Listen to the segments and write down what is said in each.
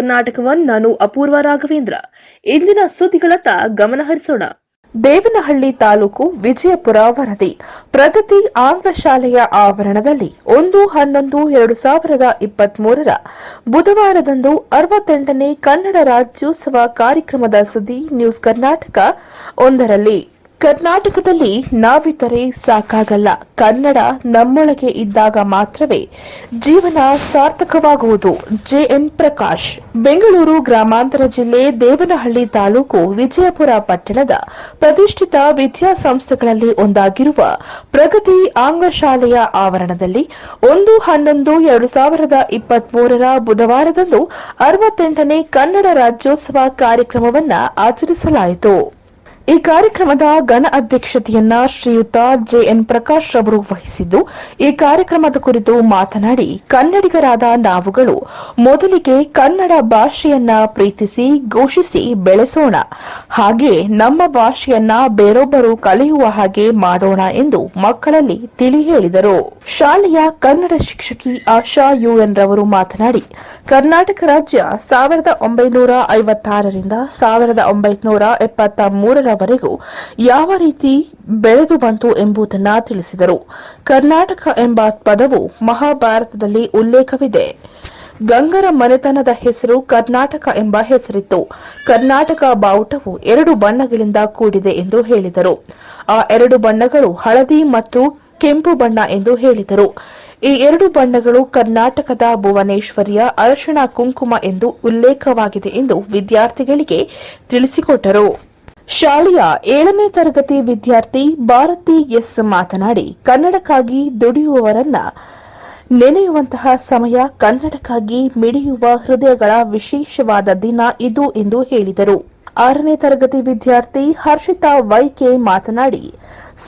ಕರ್ನಾಟಕವನ್ ನಾನು ಅಪೂರ್ವ ರಾಘವೇಂದ್ರ. ಇಂದಿನ ಸುದ್ದಿಗಳತ್ತ ಗಮನ ಹರಿಸೋಣ. ದೇವನಹಳ್ಳಿ ತಾಲೂಕು ವಿಜಯಪುರ ವರದಿ. ಪ್ರಗತಿ ಆಂಗ್ಲ ಶಾಲೆಯ ಆವರಣದಲ್ಲಿ ಒಂದು, ಹನ್ನೊಂದು, ಎರಡು ಸಾವಿರದ ಇಪ್ಪತ್ಮೂರರ ಬುಧವಾರದಂದು ಅರವತ್ತೆಂಟನೇ ಕನ್ನಡ ರಾಜ್ಯೋತ್ಸವ ಕಾರ್ಯಕ್ರಮದ ಸುದ್ದಿ ನ್ಯೂಸ್ ಕರ್ನಾಟಕ ಒಂದರಲ್ಲಿ. ಕರ್ನಾಟಕದಲ್ಲಿ ನಾವಿದ್ದರೆ ಸಾಕಾಗಲ್ಲ. ಕನ್ನಡ ನಮ್ಮೊಳಗೆ ಇದ್ದಾಗ ಮಾತ್ರವೇ ಜೀವನ ಸಾರ್ಥಕವಾಗುವುದು. ಜೆಎನ್ ಪ್ರಕಾಶ್, ಬೆಂಗಳೂರು ಗ್ರಾಮಾಂತರ ಜಿಲ್ಲೆ ದೇವನಹಳ್ಳಿ ತಾಲೂಕು ವಿಜಯಪುರ ಪಟ್ಟಣದ ಪ್ರತಿಷ್ಠಿತ ವಿದ್ಯಾಸಂಸ್ಥೆಗಳಲ್ಲಿ ಒಂದಾಗಿರುವ ಪ್ರಗತಿ ಆಂಗ್ಲ ಶಾಲೆಯ ಆವರಣದಲ್ಲಿ ಒಂದು ಹನ್ನೊಂದು ಎರಡು ಸಾವಿರದ ಇಪ್ಪತ್ಮೂರರ ಬುಧವಾರದಂದು ಅರವತ್ತೆಂಟನೇ ಕನ್ನಡ ರಾಜ್ಯೋತ್ಸವ ಕಾರ್ಯಕ್ರಮವನ್ನು ಆಚರಿಸಲಾಯಿತು. ಈ ಕಾರ್ಯಕ್ರಮದ ಘನ ಅಧ್ಯಕ್ಷತೆಯನ್ನ ಶ್ರೀಯುತ ಜೆಎನ್ ಪ್ರಕಾಶ್ ಅವರು ವಹಿಸಿದ್ದು, ಈ ಕಾರ್ಯಕ್ರಮದ ಕುರಿತು ಮಾತನಾಡಿ, ಕನ್ನಡಿಗರಾದ ನಾವುಗಳು ಮೊದಲಿಗೆ ಕನ್ನಡ ಭಾಷೆಯನ್ನ ಪ್ರೀತಿಸಿ, ಘೋಷಿಸಿ ಬೆಳೆಸೋಣ. ಹಾಗೆ ನಮ್ಮ ಭಾಷೆಯನ್ನ ಬೇರೊಬ್ಬರು ಕಲಿಯುವ ಹಾಗೆ ಮಾಡೋಣ ಎಂದು ಮಕ್ಕಳಲ್ಲಿ ತಿಳಿ ಹೇಳಿದರು. ಶಾಲೆಯ ಕನ್ನಡ ಶಿಕ್ಷಕಿ ಆಶಾ ಯುಎನ್ ರವರು ಮಾತನಾಡಿ, ಕರ್ನಾಟಕ ರಾಜ್ಯ ಸಾವಿರದ ಒಂಬೈನೂರ ಐವತ್ತಾರರಿಂದ ಸಾವಿರದ ಒಂಬೈನೂರ ಎಪ್ಪತ್ತ ಮೂರರವರೆಗೂ ಯಾವ ರೀತಿ ಬೆಳೆದು ಬಂತು ಎಂಬುದನ್ನು ತಿಳಿಸಿದರು. ಕರ್ನಾಟಕ ಎಂಬ ಪದವು ಮಹಾಭಾರತದಲ್ಲಿ ಉಲ್ಲೇಖವಿದೆ. ಗಂಗರ ಮನೆತನದ ಹೆಸರು ಕರ್ನಾಟಕ ಎಂಬ ಹೆಸರಿತ್ತು. ಕರ್ನಾಟಕ ಬಾವುಟವು ಎರಡು ಬಣ್ಣಗಳಿಂದ ಕೂಡಿದೆ ಎಂದು ಹೇಳಿದರು. ಆ ಎರಡು ಬಣ್ಣಗಳು ಹಳದಿ ಮತ್ತು ಕೆಂಪು ಬಣ್ಣ ಎಂದು ಹೇಳಿದರು. ಈ ಎರಡು ಬಣ್ಣಗಳು ಕರ್ನಾಟಕದ ಭುವನೇಶ್ವರಿಯ ಅರಶಿಣ ಕುಂಕುಮ ಎಂದು ಉಲ್ಲೇಖವಾಗಿದೆ ಎಂದು ವಿದ್ಯಾರ್ಥಿಗಳಿಗೆ ತಿಳಿಸಿಕೊಟ್ಟರು. ಶಾಲೆಯ ಏಳನೇ ತರಗತಿ ವಿದ್ಯಾರ್ಥಿ ಭಾರತಿ ಎಸ್ ಮಾತನಾಡಿ, ಕನ್ನಡಕ್ಕಾಗಿ ದುಡಿಯುವವರನ್ನ ನೆನೆಯುವಂತಹ ಸಮಯ ಕನ್ನಡಕ್ಕಾಗಿ ಮಿಡಿಯುವ ಹೃದಯಗಳ ವಿಶೇಷವಾದ ದಿನ ಇದು ಎಂದು ಹೇಳಿದರು. ಆರನೇ ತರಗತಿ ವಿದ್ಯಾರ್ಥಿ ಹರ್ಷಿತಾ ವೈಕೆ ಮಾತನಾಡಿ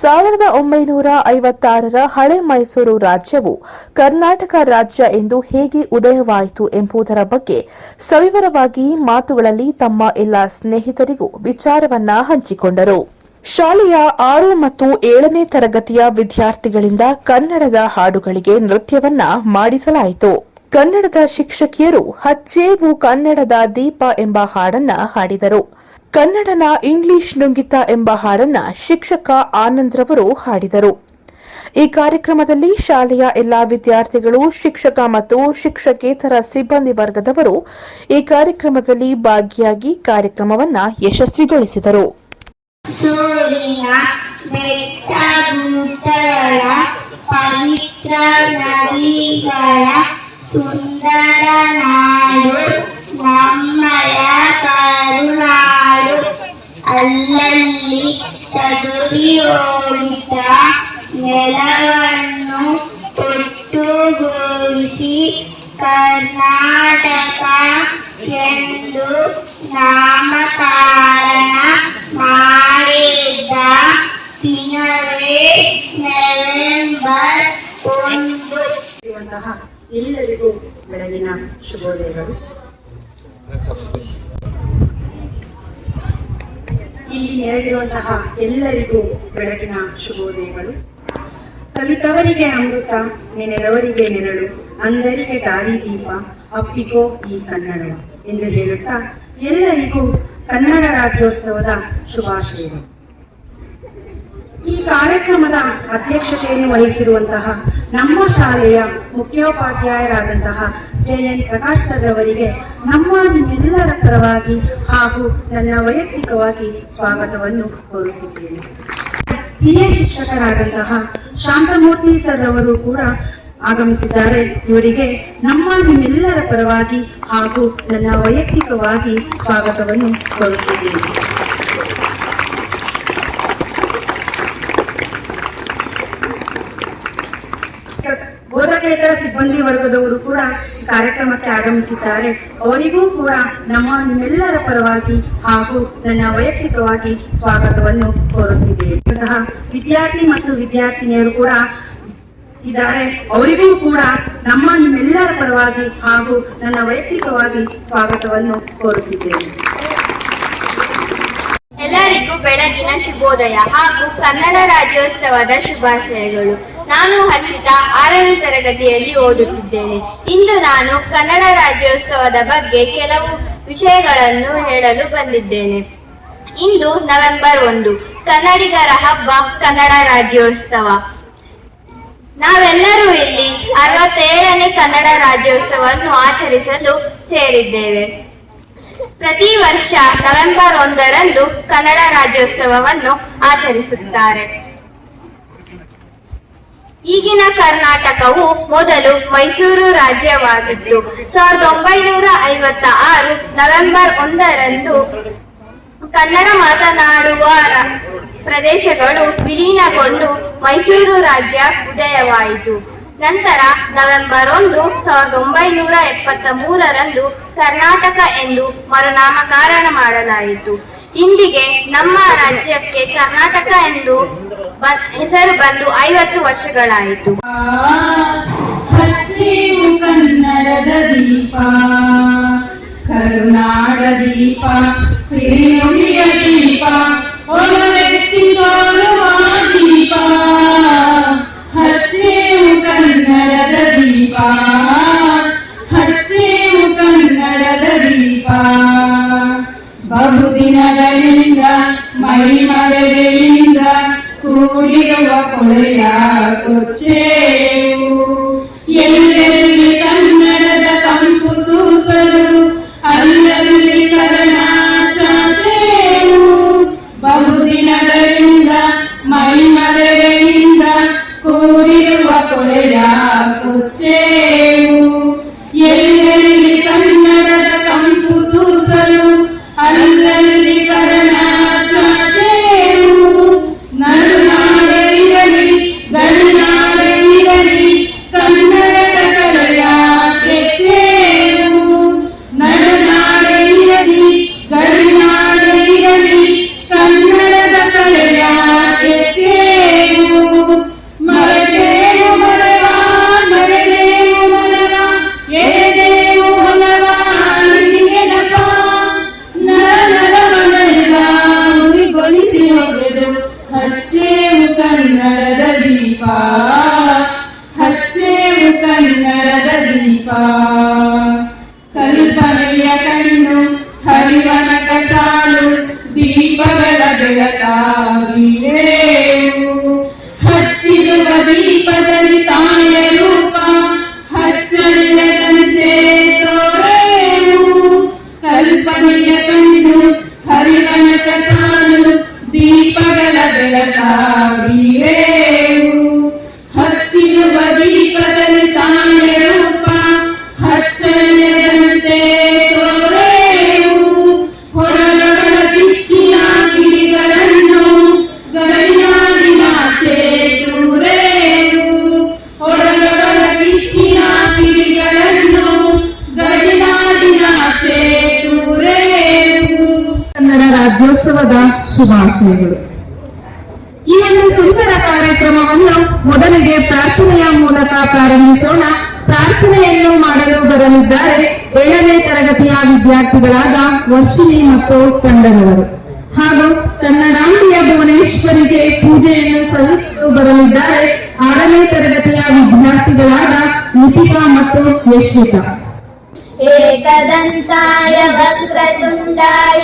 ಸಾವಿರದ ಒಂಬೈನೂರ ಐವತ್ತಾರರ ಹಳೆ ಮೈಸೂರು ರಾಜ್ಯವು ಕರ್ನಾಟಕ ರಾಜ್ಯ ಎಂದು ಹೇಗೆ ಉದಯವಾಯಿತು ಎಂಬುದರ ಬಗ್ಗೆ ಸವಿವರವಾಗಿ ಮಾತುಗಳಲ್ಲಿ ತಮ್ಮ ಎಲ್ಲ ಸ್ನೇಹಿತರಿಗೂ ವಿಚಾರವನ್ನ ಹಂಚಿಕೊಂಡರು. ಶಾಲೆಯ ಆರು ಮತ್ತು ಏಳನೇ ತರಗತಿಯ ವಿದ್ಯಾರ್ಥಿಗಳಿಂದ ಕನ್ನಡದ ಹಾಡುಗಳಿಗೆ ನೃತ್ಯವನ್ನ ಮಾಡಿಸಲಾಯಿತು. ಕನ್ನಡದ ಶಿಕ್ಷಕಿಯರು ಹಚ್ಚೇವು ಕನ್ನಡದ ದೀಪ ಎಂಬ ಹಾಡನ್ನ ಹಾಡಿದರು. ಕನ್ನಡನ ಇಂಗ್ಲಿಷ್ ನುಂಗಿತ ಎಂಬ ಹಾಡನ್ನ ಶಿಕ್ಷಕ ಆನಂದ್ರವರು ಹಾಡಿದರು. ಈ ಕಾರ್ಯಕ್ರಮದಲ್ಲಿ ಶಾಲೆಯ ಎಲ್ಲಾ ವಿದ್ಯಾರ್ಥಿಗಳು, ಶಿಕ್ಷಕ ಮತ್ತು ಶಿಕ್ಷಕೇತರ ಸಿಬ್ಬಂದಿ ವರ್ಗದವರು ಈ ಕಾರ್ಯಕ್ರಮದಲ್ಲಿ ಭಾಗಿಯಾಗಿ ಕಾರ್ಯಕ್ರಮವನ್ನ ಯಶಸ್ವಿಗೊಳಿಸಿದರು. ಸುಂದರ ನಾಡು. ನಮ್ಮಯ ಕರುನಾಡು ಅಲ್ಲಲ್ಲಿ ಚದುರಿ ಹೋಗಿದ್ದ ನೆಲವನ್ನು ಒಟ್ಟುಗೂಡಿಸಿ ಕರ್ನಾಟಕ ಇಲ್ಲಿ ನೆರೆದಿರುವಂತಹ ಎಲ್ಲರಿಗೂ ಬೆಳಕಿನ ಶುಭೋದಯಗಳು. ಕಲಿತವರಿಗೆ ಅಮೃತ, ನೆನೆದವರಿಗೆ ನೆರಳು ಅಂದರಿಗೆ ದಾರಿದೀಪ ಅಪ್ಪಿಕೋ ಈ ಕನ್ನಡ ಎಂದು ಹೇಳುತ್ತಾ ಎಲ್ಲರಿಗೂ ಕನ್ನಡ ರಾಜ್ಯೋತ್ಸವದ ಶುಭಾಶಯಗಳು. ಈ ಕಾರ್ಯಕ್ರಮದ ಅಧ್ಯಕ್ಷತೆಯನ್ನು ವಹಿಸಿರುವಂತಹ ನಮ್ಮ ಶಾಲೆಯ ಮುಖ್ಯೋಪಾಧ್ಯಾಯರಾದಂತಹ ಜೆ ಎನ್ ಪ್ರಕಾಶ್ ಸರ್ ಅವರಿಗೆ ನಮ್ಮ ನಿಮ್ಮೆಲ್ಲರ ಪರವಾಗಿ ಹಾಗೂ ನನ್ನ ವೈಯಕ್ತಿಕವಾಗಿ ಸ್ವಾಗತವನ್ನು ಕೋರುತ್ತಿದ್ದೇನೆ. ಹಿರಿಯ ಶಿಕ್ಷಕರಾದಂತಹ ಶಾಂತಮೂರ್ತಿ ಸರ್ ಅವರು ಕೂಡ ಆಗಮಿಸಿದ್ದಾರೆ. ಇವರಿಗೆ ನಮ್ಮ ನಿಮ್ಮೆಲ್ಲರ ಪರವಾಗಿ ಹಾಗೂ ನನ್ನ ವೈಯಕ್ತಿಕವಾಗಿ ಸ್ವಾಗತವನ್ನು ಕೋರುತ್ತಿದ್ದೇನೆ. ಬೋಧಕೇತರ ಸಿಬ್ಬಂದಿ ವರ್ಗದವರು ಕೂಡ ಕಾರ್ಯಕ್ರಮಕ್ಕೆ ಆಗಮಿಸಿದ್ದಾರೆ. ಅವರಿಗೂ ಕೂಡ ನಮ್ಮ ನಿಮ್ಮೆಲ್ಲರ ಪರವಾಗಿ ಹಾಗೂ ನನ್ನ ವೈಯಕ್ತಿಕವಾಗಿ ಸ್ವಾಗತವನ್ನು ಕೋರುತ್ತಿದ್ದೇನೆ. ವಿದ್ಯಾರ್ಥಿ ಮತ್ತು ವಿದ್ಯಾರ್ಥಿನಿಯರು ಕೂಡ ಇದ್ದಾರೆ. ಅವರಿಗೂ ಕೂಡ ನಮ್ಮ ನಿಮ್ಮೆಲ್ಲರ ಪರವಾಗಿ ಹಾಗೂ ನನ್ನ ವೈಯಕ್ತಿಕವಾಗಿ ಸ್ವಾಗತವನ್ನು ಕೋರುತ್ತಿದ್ದೇನೆ ಎಲ್ಲರಿಗೂ ಶುಭೋದಯ ಹಾಗೂ ಕನ್ನಡ ರಾಜ್ಯೋತ್ಸವದ ಶುಭಾಶಯಗಳು. ನಾನು ಹರ್ಷಿತಾ, ಆರನೇ ತರಗತಿಯಲ್ಲಿ ಓದುತ್ತಿದ್ದೇನೆ. ಇಂದು ನಾನು ಕನ್ನಡ ರಾಜ್ಯೋತ್ಸವದ ಬಗ್ಗೆ ಕೆಲವು ವಿಷಯಗಳನ್ನು ಹೇಳಲು ಬಂದಿದ್ದೇನೆ. ಇಂದು ನವೆಂಬರ್ ಒಂದು, ಕನ್ನಡಿಗರ ಹಬ್ಬ ಕನ್ನಡ ರಾಜ್ಯೋತ್ಸವ. ನಾವೆಲ್ಲರೂ ಇಲ್ಲಿ ಅರವತ್ತೇಳನೇ ಕನ್ನಡ ರಾಜ್ಯೋತ್ಸವವನ್ನು ಆಚರಿಸಲು ಸೇರಿದ್ದೇವೆ. ಪ್ರತಿ ವರ್ಷ ನವೆಂಬರ್ ಒಂದರಂದು ಕನ್ನಡ ರಾಜ್ಯೋತ್ಸವವನ್ನು ಆಚರಿಸುತ್ತಾರೆ. ಈಗಿನ ಕರ್ನಾಟಕವು ಮೊದಲು ಮೈಸೂರು ರಾಜ್ಯವಾಗಿತ್ತು. ಸಾವಿರದ ಒಂಬೈನೂರ ಐವತ್ತ ಆರು ನವೆಂಬರ್ ಒಂದರಂದು ಕನ್ನಡ ಮಾತನಾಡುವ ಪ್ರದೇಶಗಳು ವಿಲೀನಗೊಂಡು ಮೈಸೂರು ರಾಜ್ಯ ಉದಯವಾಯಿತು. ನಂತರ ನವೆಂಬರ್ ಒಂದು, ಸಾವಿರದ ಒಂಬೈನೂರ ಎಪ್ಪತ್ತ ಮೂರರಂದು ಕರ್ನಾಟಕ ಎಂದು ಮರುನಾಮಕರಣ ಮಾಡಲಾಯಿತು. ಇಂದಿಗೆ ನಮ್ಮ ರಾಜ್ಯಕ್ಕೆ ಕರ್ನಾಟಕ ಎಂದು ಹೆಸರು ಬಂದು ಐವತ್ತು ವರ್ಷಗಳಾಯಿತು. ಕನ್ನಡದ ದೀಪ, ಕರುನಾಡ ದೀಪ ಸಿರಿಯುಳಿಯ ದೀಪ ಒಂದು ವ್ಯಕ್ತಿ ಬಹುದಿನಗಳಿಂದ ಮೈಮರೆಯಿಂದ ಕೂಡಿರುವ ಕೊಳೆಯ ಕೊಚ್ಚೇವು ದೀಪ ಹಚ್ಚೇವು ಕನ್ನಡದ ದೀಪ ಕಲ್ಪನೆಯ ಕಣ್ಣು ಹರಿವನಕ ಸಾಲು ದೀಪಗಳ ಬೆಳಕಾಗಿರೇವು ಹಚ್ಚಿರುವ ದೀಪದಲ್ಲಿ ತಾಯ ರೂಪ ಹಚ್ಚಲಿಲ್ಲದಂತೆ ತೋರೇವು ಕಲ್ಪನೆಯ ಕಣ್ಣು ಹರಿವನಕ ಸಾಲು ದೀಪಗಳ ಬೆಳಕಾಗಿರೇವು ರಾಜ್ಯೋತ್ಸವದ ಶುಭಾಶಯಗಳು ಈ ಒಂದು ಸುಂದರ ಕಾರ್ಯಕ್ರಮವನ್ನು ಮೊದಲಿಗೆ ಪ್ರಾರ್ಥನೆಯ ಮೂಲಕ ಪ್ರಾರಂಭಿಸೋಣ ಪ್ರಾರ್ಥನೆಯನ್ನು ಮಾಡಲು ಬರಲಿದ್ದಾರೆ ಏಳನೇ ತರಗತಿಯ ವಿದ್ಯಾರ್ಥಿಗಳಾದ ವರ್ಷಿಣಿ ಮತ್ತು ತಂಡದವರು ಹಾಗೂ ಕನ್ನಡಾಂಬಿಯ ಭುವನೇಶ್ವರಿಗೆ ಪೂಜೆಯನ್ನು ಸಲ್ಲಿಸಲು ಬರಲಿದ್ದಾರೆ ಆರನೇ ತರಗತಿಯ ವಿದ್ಯಾರ್ಥಿಗಳಾದ ನಿತಿಕಾ ಮತ್ತು ಯಶ್ವಿತಾ एकदन्ताय वक्रतुण्डाय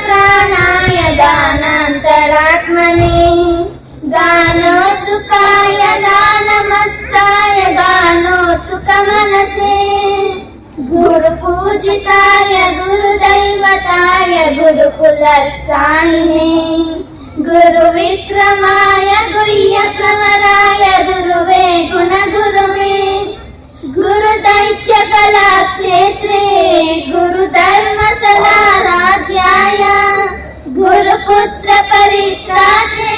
गुरुदत्ताय गुरुकुलस्थाने गुरुविक्रमाय गुह्यप्रवराय गुरुवे गुणगुरुवे गुरुदैत्यकलाक्षेत्रे गुरुधर्मसलाराध्याय गुरुपुत्रपरित्राते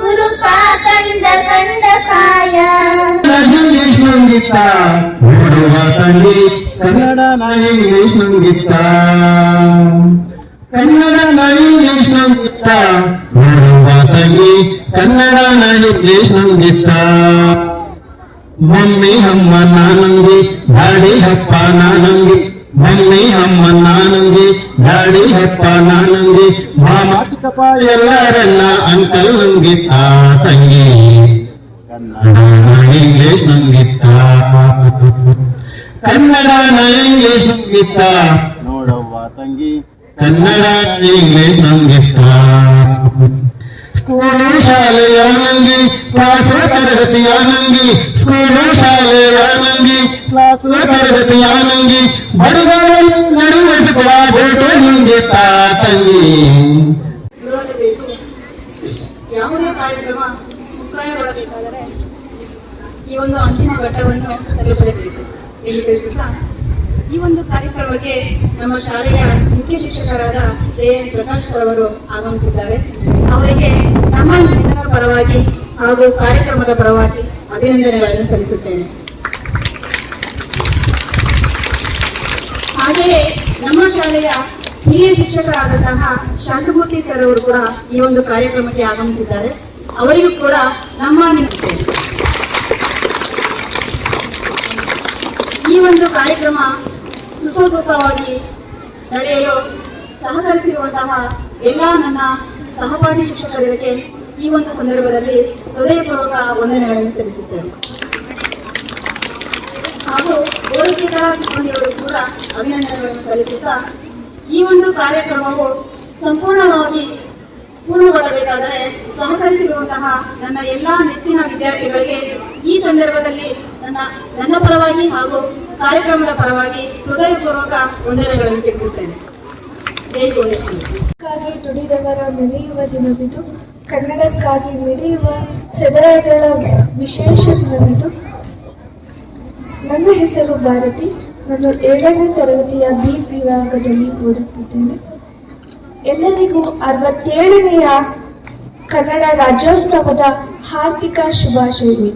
गुरुपाखण्डखण्डकाय ಕಂಡ ಕಂಡ ಕಾಯ ಇಂಗ್ಲಿಷ್ ನಂಗಿತ್ತ ನೋಡುವ ತಂಗಿ ಕನ್ನಡ ನಾ ಇಂಗ್ಲಿಷ್ ನಂಗಿತ್ತ ಕನ್ನಡ ನಾ ಇಂಗ್ಲಿಷ್ ನಂಗಿತ್ತ ನೋಡುವ ತಂಗಿ ಕನ್ನಡ ನಾ ಇಂಗ್ಲಿಷ್ ನಂಗಿತ್ತ ಮಮ್ಮಿ ಅಮ್ಮ ನಾನಂಗಿ ದಾಡಿ ಹಪ್ಪ ನಾನಂಗಿ ಮಮ್ಮಿ ಅಮ್ಮ ನಾನಂಗಿ ದಾಡಿ ಹಪ್ಪ ನಾನಂಗಿ ಮಾಮ ಚಿಕ್ಕಪ್ಪ ಎಲ್ಲರನ್ನ ಅಂಕಲ್ ನಂಗಿತ್ತ ತಂಗಿ ಕನ್ನಡ ಇಂಗ್ಲಿಷ್ ನಂಗಿತ್ತ ಕನ್ನಡ ಇಂಗ್ಲಿಷ್ ಸಂಗೀತ ನೋಡವ್ವ ತಂಗಿ. ಕನ್ನಡ ಇಂಗ್ಲಿಷ್ ನಂಗಿತ್ತ ಸ್ಕೂಲು ಶಾಲೆಯ ನಂಗಿ ಕ್ಲಾಸ್ ತರಗತಿಯ ನಂಗಿ ಸ್ಕೂಲು ಶಾಲೆಯ ನಂಗಿ ಕ್ಲಾಸ್ ತರಗತಿಯ ನಂಗಿ ಬಡಗಳ ನಡುವಿಸುವ ಬೇಟು ನಂಗಿತ್ತ ತಂಗಿ. ಇರೋಲೇಬೇಕು ಯಾವುದೇ ಕಾರ್ಯಕ್ರಮ ಮುಕ್ತಾಯಗೊಳ್ಳಬೇಕಾದರೆ ಈ ಒಂದು ಅಂತಿಮ ಘಟ್ಟವನ್ನು ತಲುಪಲೇಬೇಕು ಈ ಒಂದು ಕಾರ್ಯಕ್ರಮಕ್ಕೆ ನಮ್ಮ ಶಾಲೆಯ ಮುಖ್ಯ ಶಿಕ್ಷಕರಾದ ಜೆ ಎನ್ ಪ್ರಕಾಶ್ ಅವರು ಆಗಮಿಸಿದ್ದಾರೆ. ಅವರಿಗೆ ನಮ್ಮ ಪರವಾಗಿ ಹಾಗೂ ಕಾರ್ಯಕ್ರಮದ ಪರವಾಗಿ ಅಭಿನಂದನೆಗಳನ್ನು ಸಲ್ಲಿಸುತ್ತೇನೆ. ಹಾಗೆಯೇ ನಮ್ಮ ಶಾಲೆಯ ಹಿರಿಯ ಶಿಕ್ಷಕರಾದಂತಹ ಶಾಂತಮೂರ್ತಿ ಸರ್ ಅವರು ಕೂಡ ಈ ಒಂದು ಕಾರ್ಯಕ್ರಮಕ್ಕೆ ಆಗಮಿಸಿದ್ದಾರೆ. ಅವರಿಗೂ ಕೂಡ ನಮ್ಮ ನಿಮ್ಮ- ಈ ಒಂದು ಕಾರ್ಯಕ್ರಮ ಸುಸೂತ್ರವಾಗಿ ನಡೆಯಲು ಸಹಕರಿಸಿರುವಂತಹ ಎಲ್ಲ ನನ್ನ ಸಹಪಾಠಿ ಶಿಕ್ಷಕರಿಗೆ ಈ ಒಂದು ಸಂದರ್ಭದಲ್ಲಿ ಹೃದಯಪೂರ್ವಕ ವಂದನೆಗಳನ್ನು ತಿಳಿಸುತ್ತೇನೆ. ಹಾಗೂ ಬೋಧಕೇತರ ಸಿಬ್ಬಂದಿಗಳು ಕೂಡ ಅಭಿನಂದನೆಗಳನ್ನು ಸಲ್ಲಿಸುತ್ತಾ ಈ ಒಂದು ಕಾರ್ಯಕ್ರಮವು ಸಂಪೂರ್ಣವಾಗಿ ಪೂರ್ಣಗೊಳ್ಳಬೇಕಾದರೆ ಸಹಕರಿಸಿರುವಂತಹ ನನ್ನ ಎಲ್ಲಾ ನೆಚ್ಚಿನ ವಿದ್ಯಾರ್ಥಿಗಳಿಗೆ ಈ ಸಂದರ್ಭದಲ್ಲಿ ನನ್ನ ನನ್ನ ಪರವಾಗಿ ಹಾಗೂ ಕಾರ್ಯಕ್ರಮದ ಪರವಾಗಿ ಹೃದಯಪೂರ್ವಕ ವಂದನೆಗಳನ್ನು ತಿಳಿಸುತ್ತೇನೆ. ಜೈ ಭುವನೇಶ್ವರಿ. ದುಡಿದವರ ನೆನೆಯುವ ದಿನವಿದು. ಕನ್ನಡಕ್ಕಾಗಿ ಮಿಡಿಯುವ ಹೃದಯಗಳ ವಿಶೇಷ ದಿನವಿದು. ನನ್ನ ಹೆಸರು ಭಾರತಿ. ನಾನು ಏಳನೇ ತರಗತಿಯ ಬಿ ವಿಭಾಗದಲ್ಲಿ ಓದುತ್ತಿದ್ದೇನೆ. ಎಲ್ಲರಿಗೂ ಅರವತ್ತೇಳನೆಯ ಕನ್ನಡ ರಾಜ್ಯೋತ್ಸವದ ಹಾರ್ದಿಕ ಶುಭಾಶಯಗಳು.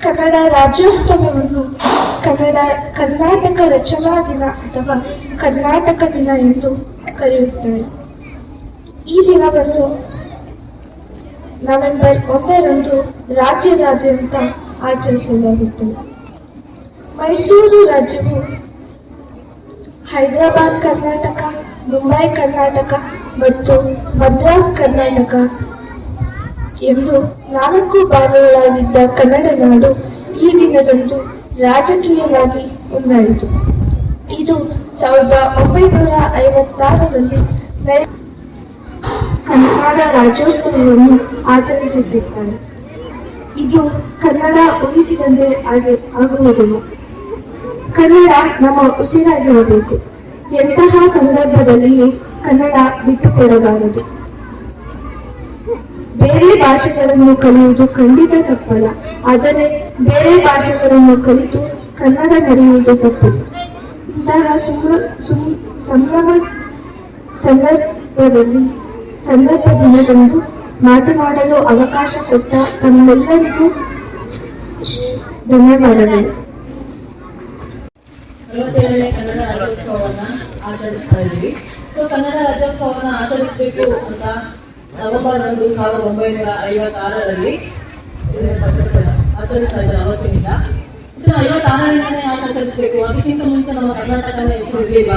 ಕನ್ನಡ ರಾಜ್ಯೋತ್ಸವವನ್ನು ಕನ್ನಡ ಕರ್ನಾಟಕ ರಚನಾ ದಿನ ಅಥವಾ ಕರ್ನಾಟಕ ದಿನ ಎಂದು ಕರೆಯುತ್ತಾರೆ. ಈ ದಿನವನ್ನು ನವೆಂಬರ್ ಒಂದರಂದು ರಾಜ್ಯದಾದ್ಯಂತ ಆಚರಿಸಲಾಗುತ್ತದೆ. ಮೈಸೂರು ರಾಜ್ಯವು ಹೈದರಾಬಾದ್, ಕರ್ನಾಟಕ ಮುಂಬೈ, ಕರ್ನಾಟಕ ಮತ್ತು ಮದ್ರಾಸ್, ಕರ್ನಾಟಕ ಎಂದು ನಾಲ್ಕು ಭಾಗಗಳಾಗಿದ್ದ ಕನ್ನಡ ನಾಡು ಈ ದಿನದಂದು ರಾಜಕೀಯವಾಗಿ ಒಂದಾಯಿತು. ಇದು ಸಾವಿರದ ಒಂಬೈನೂರ ಐವತ್ತಾರರಲ್ಲಿ ಕನ್ನಡ ರಾಜ್ಯೋತ್ಸವವನ್ನು ಆಚರಿಸುತ್ತಿದ್ದಾರೆ ಇದು ಕನ್ನಡ ಉಳಿಸಿದಂತೆ ಆಗಿ ಆಗುವುದಿಲ್ಲ. ಕನ್ನಡ ನಮ್ಮ ಉಸಿರಾಗಿರಬೇಕು. ಎಂತಹ ಸಂದರ್ಭದಲ್ಲಿ ಕನ್ನಡ ಬಿಟ್ಟುಕೊಡಬಾರದು? ಬೇರೆ ಭಾಷೆಗಳನ್ನು ಕಲಿಯುವುದು ಖಂಡಿತ ತಪ್ಪಲ್ಲ, ಆದರೆ ಬೇರೆ ಭಾಷೆಗಳನ್ನು ಕಲಿತು ಕನ್ನಡ ಮರೆಯುವುದು ತಪ್ಪದು ಇಂತಹ ಸಂಭ್ರಮ ಸಂದರ್ಭದಲ್ಲಿ, ಸಂದರ್ಭ ದಿನದಂದು ಮಾತನಾಡಲು ಅವಕಾಶ ಕೊಟ್ಟ ತಮ್ಮೆಲ್ಲರಿಗೂ ಧನ್ಯವಾದಗಳು. ಆಚರಿಸ್ತಾ ಇದ್ವಿ ಸೊ ಕನ್ನಡ ರಾಜ್ಯೋತ್ಸವನ ಆಚರಿಸಬೇಕು ಅಂತ ನವೆಂಬರ್ ಒಂದು ಸಾವಿರದ ಒಂಬೈನೂರ ಐವತ್ತಾರರಲ್ಲಿ ಆಚರಿಸ್ತಾ ಇದ್ದಾರೆ ಅವತ್ತಿನಿಂದ. ಇದನ್ನು ಐವತ್ತಾರರಿಂದನೇ ಯಾಕೆ ಆಚರಿಸಬೇಕು? ಅದಕ್ಕಿಂತ ಮುಂಚೆ ನಮ್ಮ ಕರ್ನಾಟಕನೇ ಇರಲಿಲ್ಲ.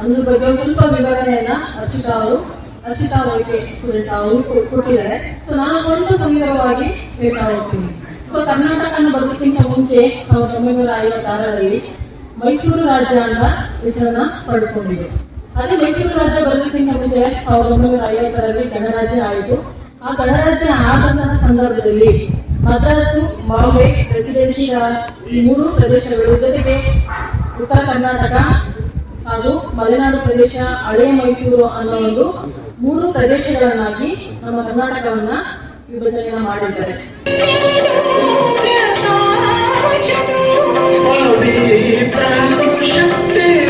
ಅದ್ರ ಬಗ್ಗೆ ಸ್ವಲ್ಪ ವಿವರಣೆಯನ್ನ ಹರ್ಷಿತಾ ಅವರು, ಹರ್ಷಿತಾ ಅವರಿಗೆ ಸ್ಟೂಡೆಂಟ್ ಅವರು ಕೊಟ್ಟಿದ್ದಾರೆ. ಸೊ ನಾನು ಸ್ವಲ್ಪ ಸಂಗ್ರಹವಾಗಿ ಹೇಳ್ತಾ ಹೋಗ್ತೀನಿ. ಸೊ ಕರ್ನಾಟಕನ ಬರೋದಕ್ಕಿಂತ ಮುಂಚೆ ಸಾವಿರದ ಒಂಬೈನೂರ ಐವತ್ತಾರರಲ್ಲಿ ಮೈಸೂರು ರಾಜ್ಯ ಅಂತ ಹೆಸರನ್ನ ಪಡ್ಕೊಂಡಿದೆ ಅದೇ ಮೈಸೂರು ರಾಜ್ಯ ಬರೋದಕ್ಕಿಂತ ಮುಂಚೆ ಸಾವಿರದ ಒಂಬೈನೂರ ಐವತ್ತರಲ್ಲಿ ಗಣರಾಜ್ಯ ಆಯಿತು. ಆ ಗಣರಾಜ್ಯ ಆದಂತಹ ಸಂದರ್ಭದಲ್ಲಿ ಮದ್ರಾಸು ಬಾಂಬೆ ಪ್ರೆಸಿಡೆನ್ಸಿ ಈ ಮೂರು ಪ್ರದೇಶಗಳು ಜೊತೆಗೆ ಉತ್ತರ ಕರ್ನಾಟಕ ಹಾಗೂ ಮಲೆನಾಡು ಪ್ರದೇಶ ಹಳೆ ಮೈಸೂರು ಅನ್ನೋ ಒಂದು ಮೂರು ಪ್ರದೇಶಗಳನ್ನಾಗಿ ನಮ್ಮ ಕರ್ನಾಟಕವನ್ನ ವಿಭಜನೆ ಮಾಡಿದ್ದಾರೆ. वावे प्राणशक्ति